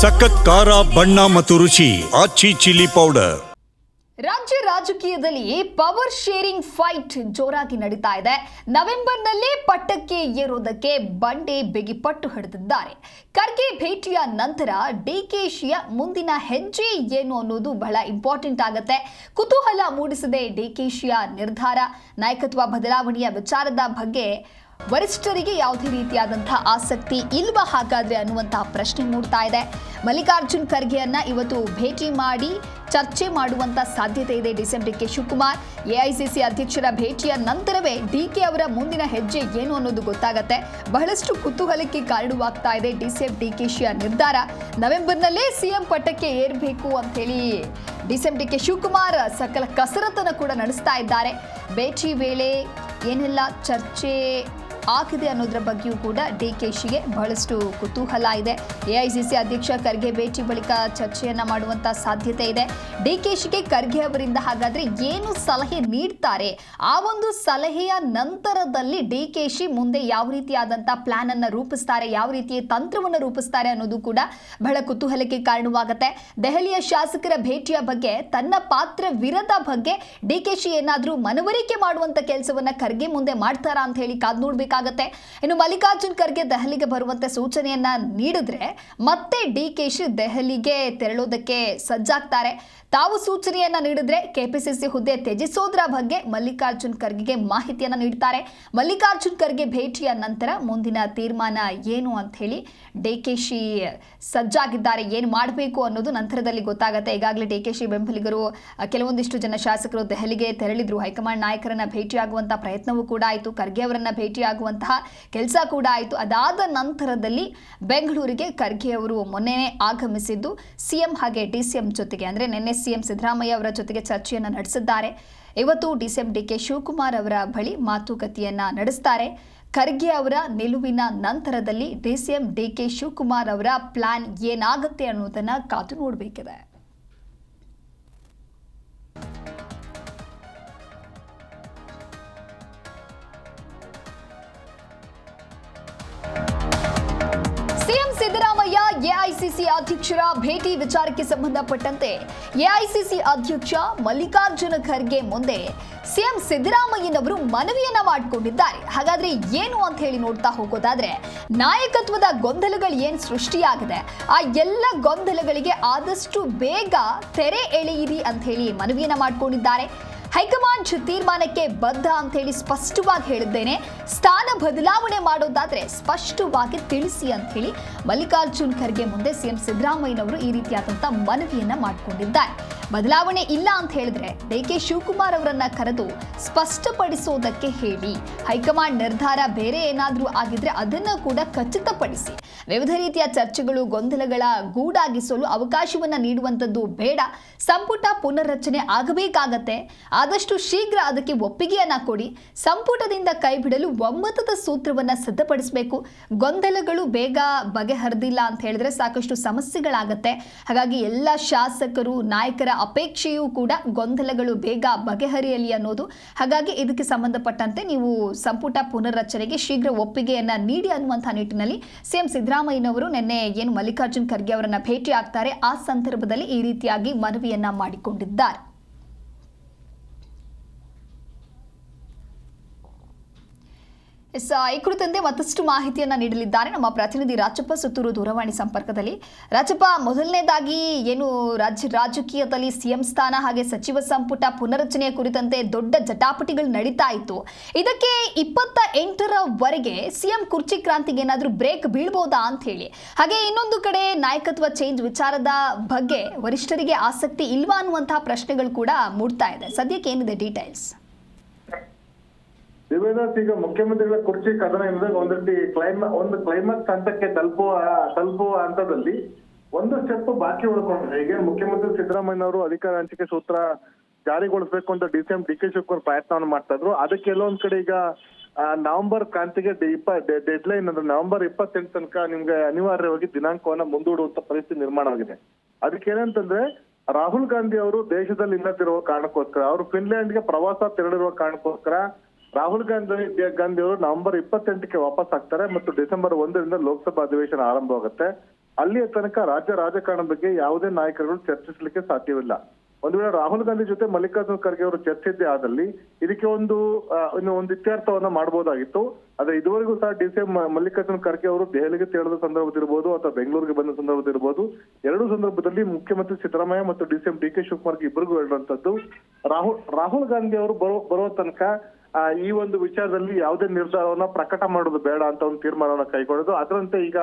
ಸಖತ್ ಖಾರ, ಬಣ್ಣ ಮತ್ತು ರುಚಿ, ಆಚಿ ಚಿಲ್ಲಿ ಪೌಡರ್. ರಾಜ್ಯ ರಾಜಕೀಯದಲ್ಲಿ ಪವರ್ ಶೇರಿಂಗ್ ಫೈಟ್ ಜೋರಾಗಿ ನಡೀತಾ ಇದೆ. ನವೆಂಬರ್ನಲ್ಲಿ ಪಟ್ಟಕ್ಕೆ ಏರೋದಕ್ಕೆ ಬಂಡೆ ಬಿಗಿಪಟ್ಟು ಹಿಡಿದಿದ್ದಾರೆ. ಖರ್ಗೆ ಭೇಟಿಯ ನಂತರ ಡಿಕೆಶಿಯ ಮುಂದಿನ ಹೆಜ್ಜೆ ಏನು ಅನ್ನೋದು ಬಹಳ ಇಂಪಾರ್ಟೆಂಟ್ ಆಗುತ್ತೆ. ಕುತೂಹಲ ಮೂಡಿಸಿದೆ ಡಿಕೆಶಿಯ ನಿರ್ಧಾರ. ನಾಯಕತ್ವ ಬದಲಾವಣೆಯ ವಿಚಾರದ ಬಗ್ಗೆ ವರಿಷ್ಠರಿಗೆ ಯಾವುದೇ ರೀತಿಯಾದಂತಹ ಆಸಕ್ತಿ ಇಲ್ವಾ ಹಾಗಾದ್ರೆ ಅನ್ನುವಂತಹ ಪ್ರಶ್ನೆ ಮೂಡ್ತಾ ಇದೆ. ಮಲ್ಲಿಕಾರ್ಜುನ್ ಖರ್ಗೆಯನ್ನ ಇವತ್ತು ಭೇಟಿ ಮಾಡಿ ಚರ್ಚೆ ಮಾಡುವಂತ ಸಾಧ್ಯತೆ ಇದೆ December D K Shivakumar, AICC ಅಧ್ಯಕ್ಷರ ಭೇಟಿಯ ನಂತರವೇ ಡಿಕೆ ಅವರ ಮುಂದಿನ ಹೆಜ್ಜೆ ಏನು ಅನ್ನೋದು ಗೊತ್ತಾಗತ್ತೆ. ಬಹಳಷ್ಟು ಕುತೂಹಲಕ್ಕೆ ಕಾರಣವಾಗ್ತಾ ಇದೆ ಡಿಸಿಎಂ ಡಿಕೆಶಿಯ ನಿರ್ಧಾರ. ನವೆಂಬರ್ನಲ್ಲೇ ಸಿಎಂ ಪಟ್ಟಕ್ಕೆ ಏರ್ಬೇಕು ಅಂತ ಹೇಳಿ ಡಿ ಕೆ ಶಿವಕುಮಾರ್ ಸಕಲ ಕಸರತ್ತನ್ನು ಕೂಡ ನಡೆಸ್ತಾ ಇದ್ದಾರೆ. ಭೇಟಿ ವೇಳೆ ಏನೆಲ್ಲ ಚರ್ಚೆ ಆಗಿದೆ ಅನ್ನೋದ್ರ ಬಗ್ಗೆಯೂ ಕೂಡ ಡಿಕೆಶಿಗೆ ಬಹಳಷ್ಟು ಕುತೂಹಲ ಇದೆ. ಎಐಸಿಸಿ ಅಧ್ಯಕ್ಷ ಖರ್ಗೆ ಭೇಟಿ ಬಳಿಕ ಚರ್ಚೆಯನ್ನ ಮಾಡುವಂತ ಸಾಧ್ಯತೆ ಇದೆ. ಡಿಕೆಶಿಗೆ ಖರ್ಗೆ ಅವರಿಂದ ಹಾಗಾದ್ರೆ ಏನು ಸಲಹೆ ನೀಡ್ತಾರೆ? ಆ ಒಂದು ಸಲಹೆಯ ನಂತರದಲ್ಲಿ ಡಿಕೆಶಿ ಮುಂದೆ ಯಾವ ರೀತಿಯಾದಂತಹ ಪ್ಲಾನ್ ಅನ್ನ ರೂಪಿಸ್ತಾರೆ, ಯಾವ ರೀತಿಯ ತಂತ್ರವನ್ನು ರೂಪಿಸ್ತಾರೆ ಅನ್ನೋದು ಕೂಡ ಬಹಳ ಕುತೂಹಲಕ್ಕೆ ಕಾರಣವಾಗುತ್ತೆ. ದೆಹಲಿಯ ಶಾಸಕರ ಭೇಟಿಯ ಬಗ್ಗೆ, ತನ್ನ ಪಾತ್ರವಿರದ ಬಗ್ಗೆ ಡಿಕೆಶಿ ಏನಾದರೂ ಮನವರಿಕೆ ಮಾಡುವಂತ ಕೆಲಸವನ್ನ ಖರ್ಗೆ ಮುಂದೆ ಮಾಡ್ತಾರಾ ಅಂತ ಹೇಳಿ ಕಾದ್ ನೋಡ್ಬೇಕಾಗತ್ತೆ ಇನ್ನು ಮಲ್ಲಿಕಾರ್ಜುನ್ ಖರ್ಗೆ ದೆಹಲಿಗೆ ಬರುವಂತೆ ಸೂಚನೆಯನ್ನ ನೀಡಿದ್ರೆ ಮತ್ತೆ ಡಿಕೆಶಿ ದೆಹಲಿಗೆ ತೆರಳೋದಕ್ಕೆ ಸಜ್ಜಾಗ್ತಾರೆ. ತಾವು ಸೂಚನೆಯನ್ನ ನೀಡಿದ್ರೆ ಕೆಪಿಸಿಸಿ ಹುದ್ದೆ ತ್ಯಜಿಸೋದ್ರ ಬಗ್ಗೆ ಮಲ್ಲಿಕಾರ್ಜುನ್ ಖರ್ಗೆಗೆ ಮಾಹಿತಿಯನ್ನ ನೀಡ್ತಾರೆ. ಮಲ್ಲಿಕಾರ್ಜುನ್ ಖರ್ಗೆ ಭೇಟಿಯ ನಂತರ ಮುಂದಿನ ತೀರ್ಮಾನ ಏನು ಅಂತ ಹೇಳಿ ಡಿಕೆಶಿ ಸಜ್ಜಾಗಿದ್ದಾರೆ. ಏನು ಮಾಡಬೇಕು ಅನ್ನೋದು ನಂತರದಲ್ಲಿ ಗೊತ್ತಾಗುತ್ತೆ. ಈಗಾಗಲೇ ಡಿಕೆಶಿ ಬೆಂಬಲಿಗರು ಕೆಲವೊಂದಿಷ್ಟು ಜನ ಶಾಸಕರು ದೆಹಲಿಗೆ ತೆರಳಿದ್ರು. ಹೈಕಮಾಂಡ್ ನಾಯಕರನ್ನ ಭೇಟಿಯಾಗುವಂತಹ ಪ್ರಯತ್ನವೂ ಕೂಡ ಆಯಿತು. ಖರ್ಗೆ ಅವರನ್ನ ಭೇಟಿಯಾಗುವಂತಹ ಕೆಲಸ ಕೂಡ ಆಯಿತು. ಅದಾದ ನಂತರದಲ್ಲಿ ಬೆಂಗಳೂರಿಗೆ ಖರ್ಗೆ ಅವರು ಮೊನ್ನೆ ಆಗಮಿಸಿದ್ದು. ಸಿಎಂ ಹಾಗೆ ಡಿ ಸಿಎಂ ಜೊತೆಗೆ. ಅಂದರೆ ನಿನ್ನೆ ಸಿಎಂ ಸಿದ್ದರಾಮಯ್ಯ ಅವರ ಜೊತೆಗೆ ಚರ್ಚೆಯನ್ನು ನಡೆಸಿದ್ದಾರೆ. ಇವತ್ತು ಡಿಸಿಎಂ ಡಿ ಕೆ ಶಿವಕುಮಾರ್ ಅವರ ಬಳಿ ಮಾತುಕತೆಯನ್ನ ನಡೆಸ್ತಾರೆ. ಖರ್ಗೆ ಅವರ ನಿಲುವಿನ ನಂತರದಲ್ಲಿ ಡಿಸಿಎಂ ಡಿ ಕೆ ಶಿವಕುಮಾರ್ ಅವರ ಪ್ಲಾನ್ ಏನಾಗುತ್ತೆ ಅನ್ನೋದನ್ನ ಕಾದು ನೋಡಬೇಕಿದೆ. ಎಐಸಿಸಿ ಅಧ್ಯಕ್ಷರ ಭೇಟಿ ವಿಚಾರಕ್ಕೆ ಸಂಬಂಧಪಟ್ಟಂತೆ ಎಐಸಿಸಿ ಅಧ್ಯಕ್ಷ ಮಲ್ಲಿಕಾರ್ಜುನ ಖರ್ಗೆ ಮುಂದೆ ಸಿಎಂ ಸಿದ್ದರಾಮಯ್ಯನವರು ಮನವಿಯನ್ನ ಮಾಡಿಕೊಂಡಿದ್ದಾರೆ. ಹಾಗಾದ್ರೆ ಏನು ಅಂತ ಹೇಳಿ ನೋಡ್ತಾ ಹೋಗೋದಾದ್ರೆ, ನಾಯಕತ್ವದ ಗೊಂದಲಗಳು ಏನ್ ಸೃಷ್ಟಿಯಾಗಿದೆ? ಆ ಎಲ್ಲ ಗೊಂದಲಗಳಿಗೆ ಆದಷ್ಟು ಬೇಗ ತೆರೆ ಎಳೆಯಿರಿ ಅಂತ ಹೇಳಿ ಮನವಿಯನ್ನ ಮಾಡಿಕೊಂಡಿದ್ದಾರೆ. ಹೈಕಮಾಂಡ್ ತೀರ್ಮಾನಕ್ಕೆ ಬದ್ಧ ಅಂತ ಹೇಳಿ ಸ್ಪಷ್ಟವಾಗಿ ಹೇಳಿದ್ದೇನೆ. ಸ್ಥಾನ ಬದಲಾವಣೆ ಮಾಡೋದಾದ್ರೆ ಸ್ಪಷ್ಟವಾಗಿ ತಿಳಿಸಿ ಅಂತ ಹೇಳಿ ಮಲ್ಲಿಕಾರ್ಜುನ್ ಖರ್ಗೆ ಮುಂದೆ ಸಿಎಂ ಸಿದ್ದರಾಮಯ್ಯನವರು ಈ ರೀತಿಯಾದಂಥ ಮನವಿಯನ್ನ ಮಾಡಿಕೊಂಡಿದ್ದಾರೆ. ಬದಲಾವಣೆ ಇಲ್ಲ ಅಂತ ಹೇಳಿದ್ರೆ ಡಿ ಕೆ ಶಿವಕುಮಾರ್ ಅವರನ್ನ ಕರೆದು ಸ್ಪಷ್ಟಪಡಿಸೋದಕ್ಕೆ ಹೇಳಿ. ಹೈಕಮಾಂಡ್ ನಿರ್ಧಾರ ಬೇರೆ ಏನಾದರೂ ಆಗಿದ್ರೆ ಅದನ್ನು ಕೂಡ ಖಚಿತಪಡಿಸಿ. ವಿವಿಧ ರೀತಿಯ ಚರ್ಚೆಗಳು, ಗೊಂದಲಗಳ ಗೂಡಾಗಿಸಲು ಅವಕಾಶವನ್ನ ನೀಡುವಂಥದ್ದು ಬೇಡ. ಸಂಪುಟ ಪುನರ್ರಚನೆ ಆಗಬೇಕಾಗತ್ತೆ. ಆದಷ್ಟು ಶೀಘ್ರ ಅದಕ್ಕೆ ಒಪ್ಪಿಗೆಯನ್ನ ಕೊಡಿ. ಸಂಪುಟದಿಂದ ಕೈಬಿಡಲು ಒಮ್ಮತದ ಸೂತ್ರವನ್ನ ಸಿದ್ಧಪಡಿಸಬೇಕು. ಗೊಂದಲಗಳು ಬೇಗ ಬಗೆಹರಿದಿಲ್ಲ ಅಂತ ಹೇಳಿದ್ರೆ ಸಾಕಷ್ಟು ಸಮಸ್ಯೆಗಳಾಗತ್ತೆ. ಹಾಗಾಗಿ ಎಲ್ಲ ಶಾಸಕರು, ನಾಯಕರ ಅಪೇಕ್ಷೆಯೂ ಕೂಡ ಗೊಂದಲಗಳು ಬೇಗ ಬಗೆಹರಿಯಲಿ ಅನ್ನೋದು ಹಾಗಾಗಿ ಇದಕ್ಕೆ ಸಂಬಂಧಪಟ್ಟಂತೆ ನೀವು ಸಂಪುಟ ಪುನರ್ರಚನೆಗೆ ಶೀಘ್ರ ಒಪ್ಪಿಗೆಯನ್ನ ನೀಡಿ ಅನ್ನುವಂಥ ನಿಟ್ಟಿನಲ್ಲಿ ಸಿಎಂ ಸಿದ್ದರಾಮಯ್ಯನವರು ನಿನ್ನೆ ಏನು ಮಲ್ಲಿಕಾರ್ಜುನ್ ಖರ್ಗೆ ಅವರನ್ನ ಭೇಟಿ ಆಗ್ತಾರೆ ಆ ಸಂದರ್ಭದಲ್ಲಿ ಈ ರೀತಿಯಾಗಿ ಮನವಿಯನ್ನ ಮಾಡಿಕೊಂಡಿದ್ದಾರೆ. ಎಸ್ ಈ ಕುರಿತಂತೆ ಮತ್ತಷ್ಟು ಮಾಹಿತಿಯನ್ನ ನೀಡಲಿದ್ದಾರೆ. ನಮ್ಮ ಪ್ರತಿನಿಧಿ ರಾಜಪ್ಪ ಸುತ್ತೂರು ದೂರವಾಣಿ ಸಂಪರ್ಕದಲ್ಲಿ. ರಾಜಪ್ಪ, ಮೊದಲನೇದಾಗಿ ಏನು ರಾಜ್ಯ, ರಾಜಕೀಯದಲ್ಲಿ ಸಿಎಂ ಸ್ಥಾನ ಹಾಗೆ ಸಚಿವ ಸಂಪುಟ ಪುನರಚನೆಯ ಕುರಿತಂತೆ ದೊಡ್ಡ ಜಟಾಪಟಿಗಳು ನಡೀತಾ ಇತ್ತು. ಇದಕ್ಕೆ ಇಪ್ಪತ್ತ ಎಂಟರವರೆಗೆ ಸಿಎಂ ಕುರ್ಚಿ ಕ್ರಾಂತಿಗೆ ಏನಾದರೂ ಬ್ರೇಕ್ ಬೀಳ್ಬೋದಾ ಅಂತ ಹೇಳಿ. ಹಾಗೆ ಇನ್ನೊಂದು ಕಡೆ ನಾಯಕತ್ವ ಚೇಂಜ್ ವಿಚಾರದ ಬಗ್ಗೆ ವರಿಷ್ಠರಿಗೆ ಆಸಕ್ತಿ ಇಲ್ವಾ ಅನ್ನುವಂತಹ ಪ್ರಶ್ನೆಗಳು ಕೂಡ ಮೂಡ್ತಾ ಇದೆ. ಸದ್ಯಕ್ಕೆ ಏನಿದೆ ಡೀಟೇಲ್ಸ್ ದಿವ್ಯದಾಸ್ ಈಗ ಮುಖ್ಯಮಂತ್ರಿಗಳ ಕುರ್ಚಿ ಕದನ ಇಲ್ಲದಾಗ ರೀತಿ ಕ್ಲೈಮಾ ಒಂದು ಕ್ಲೈಮ್ಯಾಕ್ಸ್ ಹಂತಕ್ಕೆ ತಲುಪುವ ತಲುಪುವ ಹಂತದಲ್ಲಿ ಒಂದು ಸ್ಟೆಪ್ ಬಾಕಿ ಉಳ್ಕೊಂಡ್ರೆ ಈಗ ಮುಖ್ಯಮಂತ್ರಿ ಸಿದ್ದರಾಮಯ್ಯ ಅವರು ಅಧಿಕಾರ ಹಂಚಿಕೆ ಸೂತ್ರ ಜಾರಿಗೊಳಿಸಬೇಕು ಅಂತ D C M, D K Shivakumar ಪ್ರಯತ್ನವನ್ನು ಮಾಡ್ತಾ ಇದ್ರು. ಅದಕ್ಕೆ ಎಲ್ಲೊಂದ್ ಕಡೆ ಈಗ ನವೆಂಬರ್ ಕ್ರಾಂತಿಗೆ ಡೆಡ್ ಲೈನ್ ಅಂದ್ರೆ ನವೆಂಬರ್ ಇಪ್ಪತ್ತೆಂಟು ತನಕ ನಿಮ್ಗೆ ಅನಿವಾರ್ಯವಾಗಿ ದಿನಾಂಕವನ್ನ ಮುಂದೂಡುವಂತ ಪರಿಸ್ಥಿತಿ ನಿರ್ಮಾಣವಾಗಿದೆ ಅದಕ್ಕೆ ಏನಂತಂದ್ರೆ ರಾಹುಲ್ ಗಾಂಧಿ ಅವರು ದೇಶದಲ್ಲಿ ಇಲ್ಲದಿರುವ ಕಾರಣಕ್ಕೋಸ್ಕರ, ಅವರು ಫಿನ್ಲ್ಯಾಂಡ್ಗೆ ಪ್ರವಾಸ ತೆರಳಿರುವ ಕಾರಣಕ್ಕೋಸ್ಕರ ರಾಹುಲ್ ಗಾಂಧಿ ಗಾಂಧಿ ಅವರು ನವೆಂಬರ್ ಇಪ್ಪತ್ತೆಂಟಕ್ಕೆ ವಾಪಸ್ ಆಗ್ತಾರೆ ಮತ್ತು ಡಿಸೆಂಬರ್ ಒಂದರಿಂದ ಲೋಕಸಭಾ ಅಧಿವೇಶನ ಆರಂಭವಾಗುತ್ತೆ. ಅಲ್ಲಿಯ ತನಕ ರಾಜ್ಯ ರಾಜಕಾರಣ ಬಗ್ಗೆ ಯಾವುದೇ ನಾಯಕರುಗಳು ಚರ್ಚಿಸಲಿಕ್ಕೆ ಸಾಧ್ಯವಿಲ್ಲ. ಒಂದು ವೇಳೆ ರಾಹುಲ್ ಗಾಂಧಿ ಜೊತೆ ಮಲ್ಲಿಕಾರ್ಜುನ ಖರ್ಗೆ ಅವರು ಚರ್ಚಿದ್ದೇ ಆದಲ್ಲಿ ಇದಕ್ಕೆ ಒಂದು ಇನ್ನು ಒಂದು ಇತ್ಯರ್ಥವನ್ನ ಮಾಡಬಹುದಾಗಿತ್ತು ಆದ್ರೆ ಇದುವರೆಗೂ ಸಹ ಡಿ ಸಿ ಮಲ್ಲಿಕಾರ್ಜುನ್ ಖರ್ಗೆ ಅವರು ದೆಹಲಿಗೆ ತೆರಳಿದ ಸಂದರ್ಭದಿರಬಹುದು ಅಥವಾ ಬೆಂಗಳೂರಿಗೆ ಬಂದ ಸಂದರ್ಭದಿರಬಹುದು ಎರಡು ಸಂದರ್ಭದಲ್ಲಿ ಮುಖ್ಯಮಂತ್ರಿ ಸಿದ್ದರಾಮಯ್ಯ ಮತ್ತು ಡಿ ಸಿ ಡಿ ಕೆ ಶಿವಕುಮಾರ್ಗೆ ಇಬ್ಬರಿಗೂ ಹೇಳುವಂತದ್ದು ರಾಹುಲ್ ರಾಹುಲ್ ಗಾಂಧಿ ಅವರು ಬರೋ ಬರೋ ತನಕ ಈ ಒಂದು ವಿಚಾರದಲ್ಲಿ ಯಾವುದೇ ನಿರ್ಧಾರವನ್ನ ಪ್ರಕಟ ಮಾಡೋದು ಬೇಡ ಅಂತ ಒಂದು ತೀರ್ಮಾನವನ್ನ ಕೈಗೊಳ್ಳೋದು ಅದರಂತೆ ಈಗ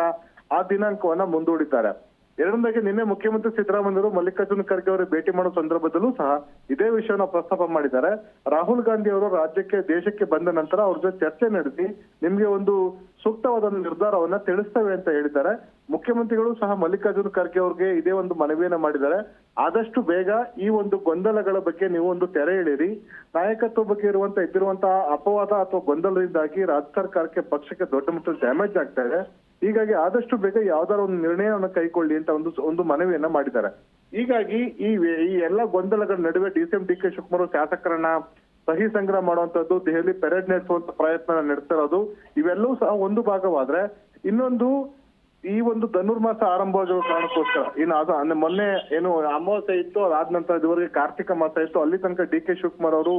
ಆ ದಿನಾಂಕವನ್ನ ಮುಂದೂಡಿದ್ದಾರೆ. ಎರಡನೇದಾಗಿ ನಿನ್ನೆ ಮುಖ್ಯಮಂತ್ರಿ ಸಿದ್ದರಾಮಯ್ಯರು ಮಲ್ಲಿಕಾರ್ಜುನ ಖರ್ಗೆ ಅವರು ಭೇಟಿ ಮಾಡೋ ಸಂದರ್ಭದಲ್ಲೂ ಸಹ ಇದೇ ವಿಷಯವನ್ನು ಪ್ರಸ್ತಾಪ ಮಾಡಿದ್ದಾರೆ. ರಾಹುಲ್ ಗಾಂಧಿ ಅವರು ರಾಜ್ಯಕ್ಕೆ, ದೇಶಕ್ಕೆ ಬಂದ ನಂತರ ಅವ್ರ ಜೊತೆ ಚರ್ಚೆ ನಡೆಸಿ ನಿಮ್ಗೆ ಒಂದು ಸೂಕ್ತವಾದ ನಿರ್ಧಾರವನ್ನ ತಿಳಿಸ್ತೇವೆ ಅಂತ ಹೇಳಿದ್ದಾರೆ. ಮುಖ್ಯಮಂತ್ರಿಗಳು ಸಹ ಮಲ್ಲಿಕಾರ್ಜುನ ಖರ್ಗೆ ಅವ್ರಿಗೆ ಇದೇ ಒಂದು ಮನವಿಯನ್ನ ಮಾಡಿದ್ದಾರೆ. ಆದಷ್ಟು ಬೇಗ ಈ ಒಂದು ಗೊಂದಲಗಳ ಬಗ್ಗೆ ನೀವು ಒಂದು ತೆರೆ ಎಳೀರಿ ನಾಯಕತ್ವ ಬಗ್ಗೆ ಇರುವಂತ, ಇದ್ದಿರುವಂತಹ ಅಪವಾದ ಅಥವಾ ಗೊಂದಲದಿಂದಾಗಿ ರಾಜ್ಯ ಸರ್ಕಾರಕ್ಕೆ ಪಕ್ಷಕ್ಕೆ ದೊಡ್ಡ ಮಟ್ಟದ ಡ್ಯಾಮೇಜ್ ಆಗ್ತಾ ಇದೆ. ಹೀಗಾಗಿ ಆದಷ್ಟು ಬೇಗ ಯಾವ್ದಾರ ಒಂದು ನಿರ್ಣಯವನ್ನು ಕೈಕೊಳ್ಳಿ ಅಂತ ಒಂದು ಒಂದು ಮನವಿಯನ್ನ ಮಾಡಿದ್ದಾರೆ. ಹೀಗಾಗಿ ಈ ಈ ಎಲ್ಲ ಗೊಂದಲಗಳ ನಡುವೆ D C M, D K Shivakumar ಶಾಸಕರನ್ನ ಸಹಿ ಸಂಗ್ರಹ ಮಾಡುವಂತದ್ದು, ದೆಹಲಿ ಪೆರೇಡ್ ನಡೆಸುವಂತ ಪ್ರಯತ್ನ ನಡೆಸಿರೋದು, ಇವೆಲ್ಲವೂ ಸಹ ಒಂದು ಭಾಗವಾದ್ರೆ ಇನ್ನೊಂದು ಈ ಒಂದು ಧನುರ್ಮಾಸ ಆರಂಭವಾಗಿರೋ ಕಾರಣಕ್ಕೋಸ್ಕರ. ಇನ್ನು ಅದು ಮೊನ್ನೆ ಏನು ಅಮಾವಾಸ್ಯೆ ಇತ್ತು ಅದಾದ ನಂತರ ಇದುವರೆಗೆ ಕಾರ್ತಿಕ ಮಾಸ ಇತ್ತು, ಅಲ್ಲಿ ತನಕ ಡಿ ಕೆ ಶಿವಕುಮಾರ್ ಅವರು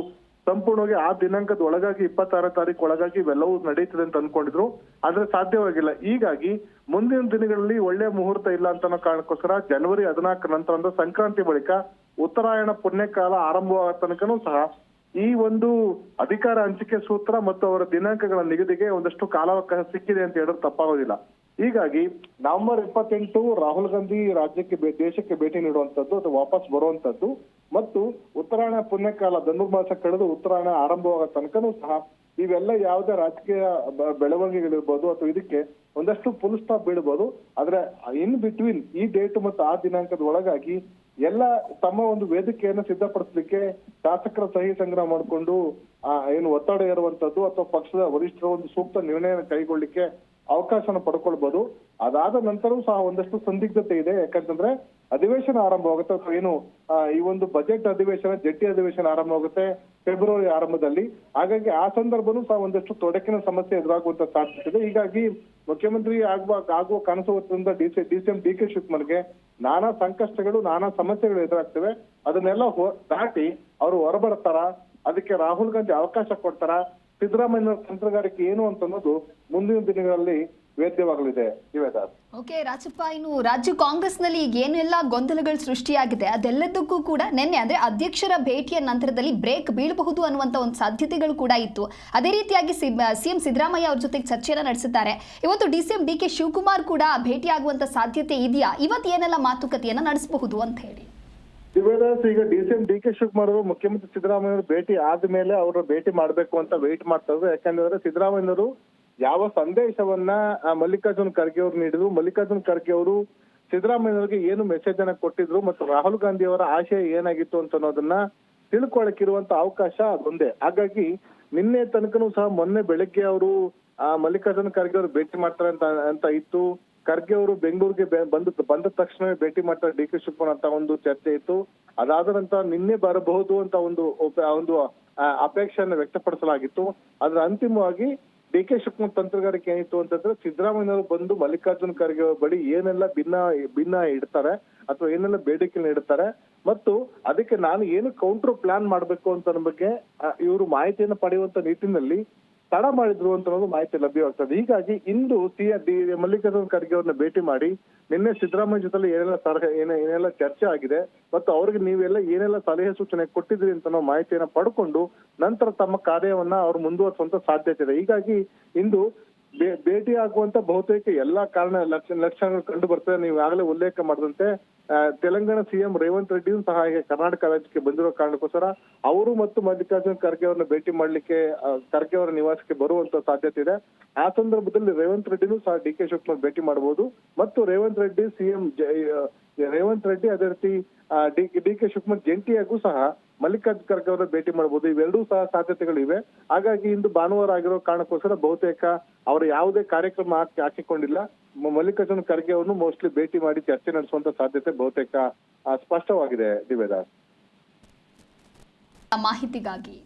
ಸಂಪೂರ್ಣವಾಗಿ ಆ ದಿನಾಂಕದ ಒಳಗಾಗಿ ಇಪ್ಪತ್ತಾರ ತಾರೀಕು ಒಳಗಾಗಿ ಇವೆಲ್ಲವೂ ನಡೀತದೆ ಅಂತ ಅನ್ಕೊಂಡಿದ್ರು. ಆದ್ರೆ ಸಾಧ್ಯವಾಗಿಲ್ಲ ಹೀಗಾಗಿ ಮುಂದಿನ ದಿನಗಳಲ್ಲಿ ಒಳ್ಳೆ ಮುಹೂರ್ತ ಇಲ್ಲ ಅಂತ ಕಾರಣಕ್ಕೋಸ್ಕರ ಜನವರಿ ಹದಿನಾಲ್ಕರ ನಂತರ ಅಂದ್ರೆ ಸಂಕ್ರಾಂತಿ ಬಳಿಕ ಉತ್ತರಾಯಣ ಪುಣ್ಯಕಾಲ ಆರಂಭವಾದ ತನಕನೂ ಸಹ ಈ ಒಂದು ಅಧಿಕಾರ ಹಂಚಿಕೆ ಸೂತ್ರ ಮತ್ತು ಅವರ ದಿನಾಂಕಗಳ ನಿಗದಿಗೆ ಒಂದಷ್ಟು ಕಾಲಾವಕಾಶ ಸಿಕ್ಕಿದೆ ಅಂತ ಹೇಳಿದ್ರೆ ತಪ್ಪಾಗೋದಿಲ್ಲ. ಹೀಗಾಗಿ ನವೆಂಬರ್ ಇಪ್ಪತ್ತೆಂಟು ರಾಹುಲ್ ಗಾಂಧಿ ರಾಜ್ಯಕ್ಕೆ ದೇಶಕ್ಕೆ ಭೇಟಿ ನೀಡುವಂತದ್ದು ಅಥವಾ ವಾಪಸ್ ಬರುವಂತದ್ದು ಮತ್ತು ಉತ್ತರಾಯಣ ಪುಣ್ಯಕಾಲ ಧನುರ್ಮಾಸ ಕಳೆದು ಉತ್ತರಾಯಣ ಆರಂಭವಾಗೋ ತನಕನೂ ಸಹ ಇವೆಲ್ಲ ಯಾವುದೇ ರಾಜಕೀಯ ಬೆಳವಣಿಗೆಗಳಿರ್ಬೋದು ಅಥವಾ ಇದಕ್ಕೆ ಒಂದಷ್ಟು ಫುಲ್ ಸ್ಟಾಪ್ ಬೀಳ್ಬೋದು. ಆದ್ರೆ ಇನ್ ಬಿಟ್ವೀನ್ ಈ ಡೇಟ್ ಮತ್ತು ಆ ದಿನಾಂಕದ ಒಳಗಾಗಿ ಎಲ್ಲ ತಮ್ಮ ಒಂದು ವೇದಿಕೆಯನ್ನು ಸಿದ್ಧಪಡಿಸಲಿಕ್ಕೆ ಶಾಸಕರ ಸಹಿ ಸಂಗ್ರಹ ಮಾಡಿಕೊಂಡು ಏನು ಒತ್ತಡ ಇರುವಂತದ್ದು ಅಥವಾ ಪಕ್ಷದ ವರಿಷ್ಠರ ಒಂದು ಸೂಕ್ತ ನಿರ್ಣಯ ಕೈಗೊಳ್ಳಿಕ್ಕೆ ಅವಕಾಶನ ಪಡ್ಕೊಳ್ಬಹುದು ಅದಾದ ನಂತರವೂ ಸಹ ಒಂದಷ್ಟು ಸಂದಿಗ್ಧತೆ ಇದೆ. ಯಾಕಂತಂದ್ರೆ ಅಧಿವೇಶನ ಆರಂಭವಾಗುತ್ತೆ ಅಥವಾ ಏನು ಈ ಒಂದು ಬಜೆಟ್ ಅಧಿವೇಶನ, ಜಂಟಿ ಅಧಿವೇಶನ ಆರಂಭವಾಗುತ್ತೆ ಫೆಬ್ರವರಿ ಆರಂಭದಲ್ಲಿ. ಹಾಗಾಗಿ ಆ ಸಂದರ್ಭನೂ ಸಹ ಒಂದಷ್ಟು ತೊಡಕಿನ ಸಮಸ್ಯೆ ಎದುರಾಗುವಂತ ಸಾಧ್ಯತೆ ಇದೆ. ಹೀಗಾಗಿ ಮುಖ್ಯಮಂತ್ರಿ ಆಗುವ ಆಗುವ ಕನಸು ಹೊತ್ತಿನಿಂದ D C D C M D K ಶಿವಕುಮಾರ್ಗೆ ನಾನಾ ಸಂಕಷ್ಟಗಳು, ನಾನಾ ಸಮಸ್ಯೆಗಳು ಎದುರಾಗ್ತವೆ. ಅದನ್ನೆಲ್ಲ ದಾಟಿ ಅವರು ಹೊರಬರ್ತಾರ? ಅದಕ್ಕೆ ರಾಹುಲ್ ಗಾಂಧಿ ಅವಕಾಶ ಕೊಡ್ತಾರ? ಸಿದ್ದರಾಮಯ್ಯ ತಂತ್ರಗಾರಿಕೆ ಏನು ಅಂತ ಅನ್ನೋದು ಮುಂದಿನ ದಿನಗಳಲ್ಲಿ ವೇದ್ಯವಾಗಲಿದೆ. ನಿವೇದಾಸ್ ಓಕೆ ರಾಜಪ್ಪ ಇನ್ನು ರಾಜ್ಯ ಕಾಂಗ್ರೆಸ್ನಲ್ಲಿ ಈಗ ಏನೆಲ್ಲ ಗೊಂದಲಗಳು ಸೃಷ್ಟಿಯಾಗಿದೆ ಅದೆಲ್ಲದಕ್ಕೂ ಕೂಡ ನಿನ್ನೆ ಅಂದ್ರೆ ಅಧ್ಯಕ್ಷರ ಭೇಟಿಯ ನಂತರದಲ್ಲಿ ಬ್ರೇಕ್ ಬೀಳಬಹುದು ಅನ್ನುವಂತ ಒಂದು ಸಾಧ್ಯತೆಗಳು ಕೂಡ ಇತ್ತು. ಅದೇ ರೀತಿಯಾಗಿ ಸಿಎಂ ಸಿದ್ದರಾಮಯ್ಯ ಅವ್ರ ಜೊತೆಗೆ ಚರ್ಚೆಯನ್ನ ನಡೆಸಿದ್ದಾರೆ. ಇವತ್ತು D C M D K Shivakumar ಕೂಡ ಭೇಟಿಯಾಗುವಂತ ಸಾಧ್ಯತೆ ಇದೆಯಾ? ಇವತ್ತು ಏನೆಲ್ಲ ಮಾತುಕತೆಯನ್ನ ನಡೆಸಬಹುದು ಅಂತ ಹೇಳಿ. ದಿವ್ಯದಾಸ್ ಈಗ D C M D K Shivakumar ಅವರು ಮುಖ್ಯಮಂತ್ರಿ ಸಿದ್ದರಾಮಯ್ಯ ಭೇಟಿ ಆದ್ಮೇಲೆ ಅವರು ಭೇಟಿ ಮಾಡ್ಬೇಕು ಅಂತ ವೇಟ್ ಮಾಡ್ತಾ ಇದ್ರು. ಯಾಕಂದ್ರೆ ಸಿದ್ದರಾಮಯ್ಯನವರು ಯಾವ ಸಂದೇಶವನ್ನ ಮಲ್ಲಿಕಾರ್ಜುನ್ ಖರ್ಗೆ ಅವರು ನೀಡಿದ್ರು, ಮಲ್ಲಿಕಾರ್ಜುನ್ ಖರ್ಗೆ ಅವರು ಸಿದ್ದರಾಮಯ್ಯನವರಿಗೆ ಏನು ಮೆಸೇಜ್ ಅನ್ನ ಕೊಟ್ಟಿದ್ರು ಮತ್ತು ರಾಹುಲ್ ಗಾಂಧಿ ಅವರ ಆಶಯ ಏನಾಗಿತ್ತು ಅಂತ ಅನ್ನೋದನ್ನ ತಿಳ್ಕೊಳಕ್ಕಿರುವಂತ ಅವಕಾಶ ಅದೊಂದೇ. ಹಾಗಾಗಿ ನಿನ್ನೆ ತನಕನೂ ಸಹ ಮೊನ್ನೆ ಬೆಳಗ್ಗೆ ಅವರು ಆ ಮಲ್ಲಿಕಾರ್ಜುನ್ ಖರ್ಗೆ ಅವರು ಭೇಟಿ ಮಾಡ್ತಾರೆ ಅಂತ ಅಂತ ಇತ್ತು. ಖರ್ಗೆ ಅವರು ಬೆಂಗಳೂರಿಗೆ ಬಂದ ಬಂದ ತಕ್ಷಣವೇ ಭೇಟಿ ಮಾಡ್ತಾರೆ ಡಿ ಕೆ ಶಿವಕುಮಾರ್ ಅಂತ ಒಂದು ಚರ್ಚೆ ಇತ್ತು. ಅದಾದ ನಂತರ ನಿನ್ನೆ ಬರಬಹುದು ಅಂತ ಒಂದು ಒಂದು ಅಪೇಕ್ಷೆಯನ್ನು ವ್ಯಕ್ತಪಡಿಸಲಾಗಿತ್ತು. ಅದರ ಅಂತಿಮವಾಗಿ ಡಿ ಕೆ ಶಿವಕುಮಾರ್ ತಂತ್ರಗಾರಿಕೆ ಏನಿತ್ತು ಅಂತಂದ್ರೆ ಸಿದ್ದರಾಮಯ್ಯನವರು ಬಂದು ಮಲ್ಲಿಕಾರ್ಜುನ್ ಖರ್ಗೆ ಅವ್ರ ಬಳಿ ಏನೆಲ್ಲ ಭಿನ್ನ ಭಿನ್ನ ಇಡ್ತಾರೆ ಅಥವಾ ಏನೆಲ್ಲ ಬೇಡಿಕೆ ಇಡ್ತಾರೆ. ಮತ್ತು ಅದಕ್ಕೆ ನಾನು ಏನು ಕೌಂಟರ್ ಪ್ಲಾನ್ ಮಾಡ್ಬೇಕು ಅಂತ ಬಗ್ಗೆ ಇವರು ಮಾಹಿತಿಯನ್ನು ಪಡೆಯುವಂತ ನಿಟ್ಟಿನಲ್ಲಿ ತಡ ಮಾಡಿದ್ರು ಅಂತ ಅನ್ನೋದು ಮಾಹಿತಿ ಲಭ್ಯವಾಗ್ತದೆ. ಹೀಗಾಗಿ ಇಂದು ಸಿ ಡಿ ಮಲ್ಲಿಕಾರ್ಜುನ್ ಖರ್ಗೆ ಅವ್ರನ್ನ ಭೇಟಿ ಮಾಡಿ ನಿನ್ನೆ ಸಿದ್ದರಾಮಯ್ಯ ಜೊತೆ ಏನೆಲ್ಲ ಸಲಹೆ ಏನೇ ಏನೆಲ್ಲ ಚರ್ಚೆ ಆಗಿದೆ ಮತ್ತು ಅವ್ರಿಗೆ ನೀವೆಲ್ಲ ಏನೆಲ್ಲ ಸಲಹೆ ಸೂಚನೆ ಕೊಟ್ಟಿದ್ರಿ ಅಂತ ಅನ್ನೋ ಮಾಹಿತಿಯನ್ನ ಪಡ್ಕೊಂಡು ನಂತರ ತಮ್ಮ ಕಾರ್ಯವನ್ನ ಅವ್ರು ಮುಂದುವರಿಸುವಂತ ಸಾಧ್ಯತೆ ಇದೆ. ಹೀಗಾಗಿ ಇಂದು ಭೇಟಿ ಆಗುವಂತ ಬಹುತೇಕ ಎಲ್ಲಾ ಕಾರಣ ಲಕ್ಷ, ಲಕ್ಷಣಗಳು ಕಂಡು ಬರ್ತದೆ. ನೀವು ಆಗಲೇ ಉಲ್ಲೇಖ ಮಾಡಿದಂತೆ ತೆಲಂಗಾಣ ಸಿಎಂ ರೇವಂತ್ ರೆಡ್ಡಿಯೂ ಸಹ ಈಗ ಕರ್ನಾಟಕ ರಾಜ್ಯಕ್ಕೆ ಬಂದಿರೋ ಕಾರಣಕ್ಕೋಸ್ಕರ ಅವರು ಮತ್ತು ಮಲ್ಲಿಕಾರ್ಜುನ್ ಖರ್ಗೆ ಅವರನ್ನ ಭೇಟಿ ಮಾಡ್ಲಿಕ್ಕೆ ಖರ್ಗೆ ಅವರ ನಿವಾಸಕ್ಕೆ ಬರುವಂತ ಸಾಧ್ಯತೆ ಇದೆ. ಆ ಸಂದರ್ಭದಲ್ಲಿ ರೇವಂತ್ ರೆಡ್ಡಿನೂ ಸಹ ಡಿ ಕೆ ಶಿವಕುಮಾರ್ ಭೇಟಿ ಮಾಡಬಹುದು. ಮತ್ತು ರೇವಂತ್ ರೆಡ್ಡಿ ಸಿಎಂ ರೇವಂತ್ ರೆಡ್ಡಿ ಅದೇ ರೀತಿ ಡಿ ಕೆ ಶಿವಕುಮಾರ್ ಜಂಟಿಯಾಗೂ ಸಹ ಮಲ್ಲಿಕಾರ್ಜುನ್ ಖರ್ಗೆ ಅವರ ಭೇಟಿ ಮಾಡಬಹುದು. ಇವೆರಡೂ ಸಹ ಸಾಧ್ಯತೆಗಳಿವೆ. ಹಾಗಾಗಿ ಇಂದು ಭಾನುವಾರ ಆಗಿರೋ ಕಾರಣಕ್ಕೋಸ್ಕರ ಬಹುತೇಕ ಅವರ ಯಾವುದೇ ಕಾರ್ಯಕ್ರಮ ಹಾಕಿ, ಹಾಕಿಕೊಂಡಿಲ್ಲ. ಮಲ್ಲಿಕಾರ್ಜುನ ಖರ್ಗೆ ಅವರನ್ನು ಮೋಸ್ಟ್ಲಿ ಭೇಟಿ ಮಾಡಿ ಚರ್ಚೆ ನಡೆಸುವಂತ ಸಾಧ್ಯತೆ ಬಹುತೇಕ ಸ್ಪಷ್ಟವಾಗಿದೆ, ದಿವ್ಯದಾಸ್. ಮಾಹಿತಿಗಾಗಿ.